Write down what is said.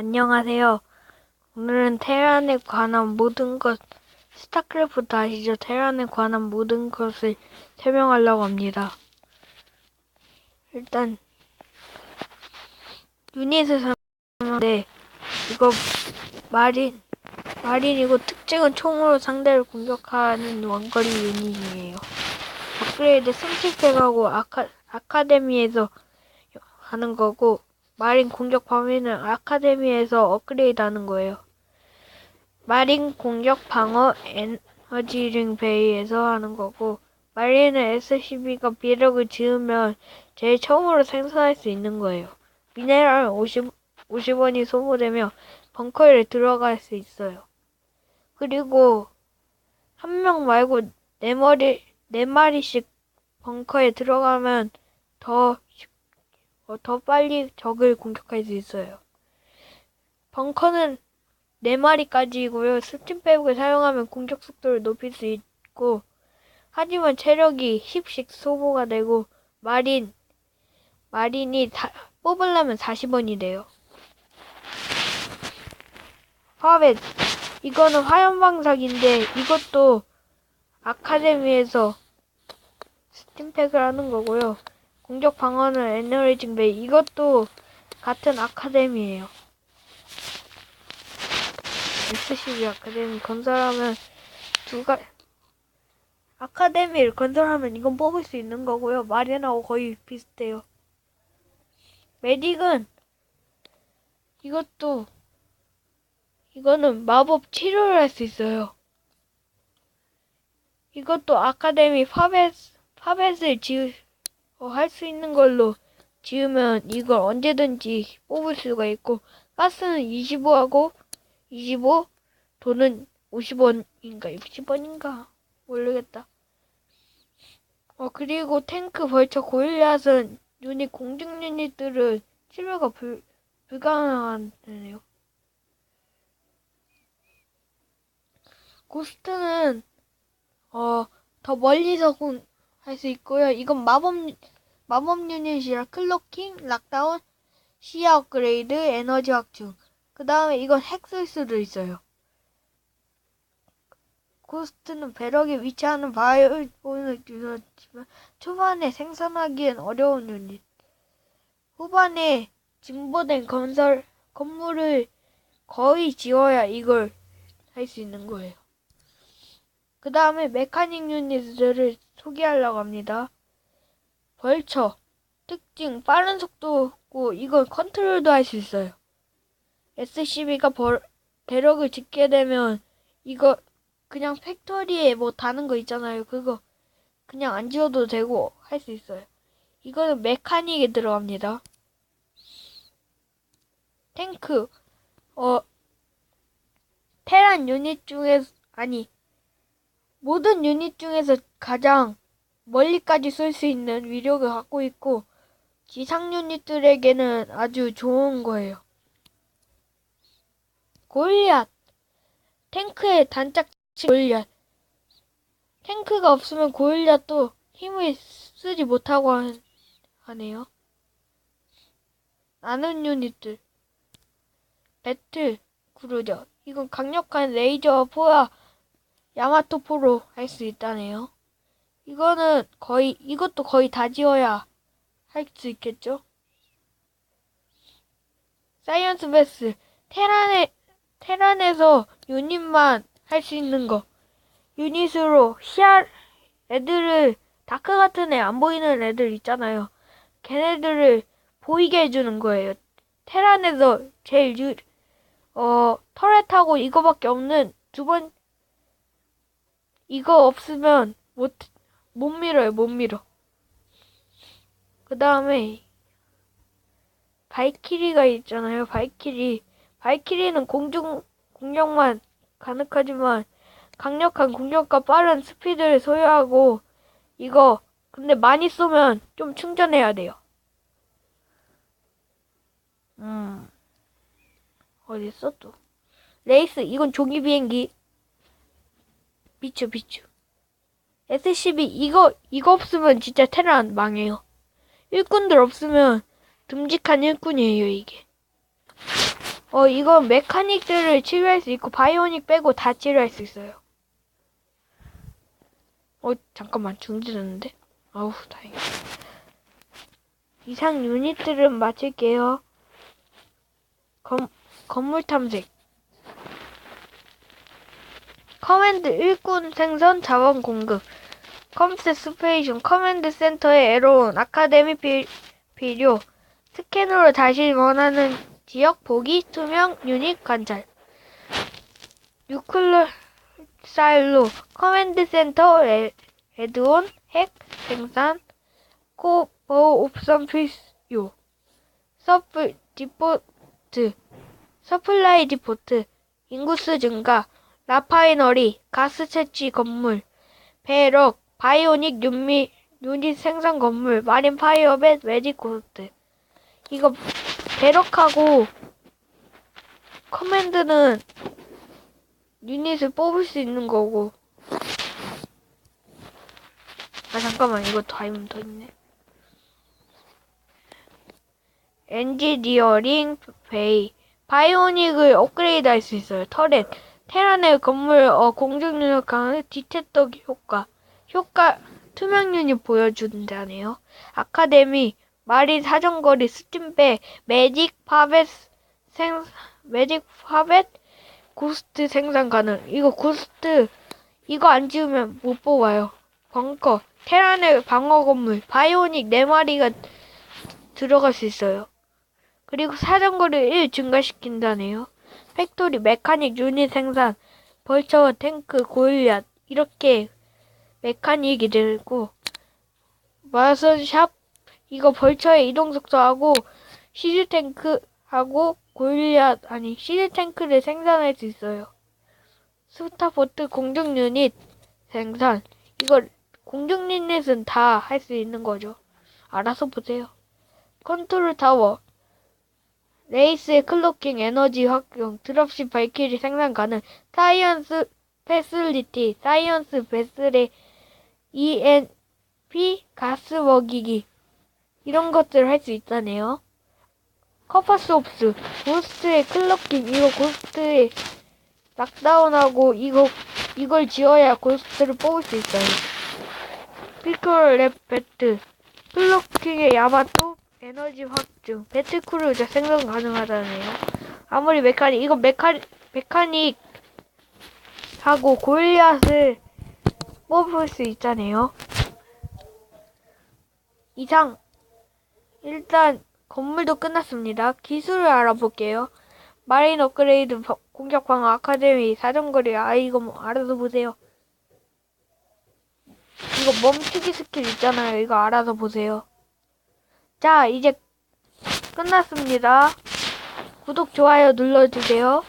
안녕하세요. 오늘은 테란에 관한 모든 것, 스타크래프트 아시죠? 테란에 관한 모든 것을 설명하려고 합니다. 일단, 유닛을 설명하는데, 이거, 마린, 마린이고 특징은 총으로 상대를 공격하는 원거리 유닛이에요. 업그레이드 37백하고 아카, 아카데미에서 하는 거고, 마린 공격 범위는 아카데미에서 업그레이드 하는 거예요. 마린 공격 방어 에너지링 베이에서 하는 거고, 마린은 SCB가 비력을 지으면 제일 처음으로 생산할 수 있는 거예요. 미네랄 50, 50원이 소모되며 벙커에 들어갈 수 있어요. 그리고 한 명 말고 네 머리, 네 마리씩 벙커에 들어가면 더 어, 더 빨리 적을 공격할 수 있어요. 벙커는 4마리까지이고요. 스팀 백을 사용하면 공격 속도를 높일 수 있고 하지만 체력이 10씩 소모가 되고 마린 마린이 다, 뽑으려면 40원이 돼요. 화벳 이거는 화염방사기인데 이것도 아카데미에서 스팀팩을 하는 거고요. 공격 방어는 에너지징 베이 이것도 같은 아카데미예요. SCB 아카데미 건설하면 두가 아카데미를 건설하면 이건 뽑을 수 있는 거고요. 마리나하고 거의 비슷해요. 메딕은 이것도 이거는 마법 치료를 할 수 있어요. 이것도 아카데미 파벳 파벳을 지을 어, 할 수 있는 걸로 지으면 이걸 언제든지 뽑을 수가 있고 가스는 25하고 25 돈은 50원인가 60원인가 모르겠다. 어 그리고 탱크 벌처 고일리앗은 유닛 공중 유닛들은 치료가 불, 불가능하네요. 고스트는 어 더 멀리서 공, 할 수 있고요. 이건 마법 마법 유닛이라 클로킹, 락다운, 시야 업그레이드, 에너지 확충. 그 다음에 이건 핵 쓸 수도 있어요. 고스트는 배럭에 위치하는 바이오본을 주었지만 초반에 생산하기엔 어려운 유닛. 후반에 진보된 건설 건물을 거의 지어야 이걸 할 수 있는 거예요. 그 다음에 메카닉 유닛들을 소개하려고 합니다. 벌처 특징 빠른 속도고 이건 컨트롤도 할 수 있어요. SCB가 벌, 배럭을 짓게 되면 이거 그냥 팩토리에 뭐 다는 거 있잖아요. 그거 그냥 안 지워도 되고 할 수 있어요. 이거는 메카닉에 들어갑니다. 탱크 어 테란 유닛 중에 아니 모든 유닛 중에서 가장 멀리까지 쏠 수 있는 위력을 갖고 있고 지상 유닛들에게는 아주 좋은 거예요. 골리앗 탱크의 단짝치 골리앗 탱크가 없으면 골리앗도 힘을 쓰지 못하고 하네요. 나는 유닛들 배틀 크루저 이건 강력한 레이저 포야 야마토포로 할 수 있다네요. 이거는 거의 이것도 거의 다 지어야 할 수 있겠죠? 사이언스 베스 테란에 테란에서 유닛만 할 수 있는 거 유닛으로 시야 애들을 다크 같은 애 안 보이는 애들 있잖아요. 걔네들을 보이게 해주는 거예요. 테란에서 제일 유, 어, 터렛하고 이거밖에 없는 두 번, 이거 없으면 못, 못 밀어요, 못 밀어. 그 다음에, 발키리가 있잖아요, 발키리. 발키리는 공중, 공격만 가능하지만, 강력한 공격과 빠른 스피드를 소유하고, 이거, 근데 많이 쏘면 좀 충전해야 돼요. 음, 어딨어 또? 레이스, 이건 종이 비행기. 비추, 비추. SCB, 이거, 이거 없으면 진짜 테란 망해요. 일꾼들 없으면 듬직한 일꾼이에요, 이게. 어, 이건 메카닉들을 치료할 수 있고, 바이오닉 빼고 다 치료할 수 있어요. 어, 잠깐만, 중지됐는데? 아우, 다행이다. 이상 유닛들은 마칠게요. 건, 건물 탐색. 커맨드 일꾼 생선 자원 공급. 컴스 스페이션 커맨드 센터에 에러온 아카데미 비, 필요. 스캔으로 다시 원하는 지역 보기 투명 유닛 관찰. 뉴클러 사일로 커맨드 센터 에, 에드온 핵 생산 코버 옵션 필요. 서플 디포트 서플라이 디포트 인구수 증가 라파이너리 가스 채취 건물 배럭 바이오닉 윤미 유닛 생산 건물 마린 파이어벳 매직 코스트. 이거 배럭하고 커맨드는 유닛을 뽑을 수 있는 거고. 아 잠깐만 이거 다이면 더 있네. 엔지니어링 베이. 바이오닉을 업그레이드 할 수 있어요 터렛 테란의 건물 어, 공중 능력 강화 디텍터 효과 효과 투명 유닛 보여준다네요. 아카데미 마린 사정거리 스팀백 매직 파벳 생 매직 파벳 고스트 생산 가능. 이거 고스트 이거 안 지우면 못 뽑아요. 벙커 테란의 방어 건물 바이오닉 4마리가 들어갈 수 있어요. 그리고 사정거리를 1 증가시킨다네요 팩토리 메카닉 유닛 생산 벌처 탱크 고일리앗 이렇게 메카닉이 되고 마선 샵 이거 벌처의 이동 속도하고 시즈 탱크하고 고일리앗 아니 시즈 탱크를 생산할 수 있어요. 스타포트 공중 유닛 생산 이거 공중 유닛은 다 할 수 있는 거죠. 알아서 보세요. 컨트롤 타워 레이스의 클로킹 에너지 확경 드롭십 발키리 생산 가능 사이언스 패슬리티 사이언스 베슬의 ENP 가스 먹이기 이런 것들을 할 수 있다네요. 커퍼스 옵스 고스트의 클로킹 이거 고스트의 락다운하고 이거 이걸 지어야 고스트를 뽑을 수 있어요. 랩 배트 클로킹의 야마토 에너지 확증 배트크루저 생성 가능하다네요. 아무리 메카닉 이거 메카닉 메카닉 하고 골리앗을 뽑을 수 있다네요. 이상 일단 건물도 끝났습니다. 기술을 알아볼게요. 마린 업그레이드 바- 공격 방어 아카데미 사정거리 아 이거 뭐 알아서 보세요. 이거 멈추기 스킬 있잖아요. 이거 알아서 보세요. 자 이제 끝났습니다. 구독 좋아요 눌러주세요.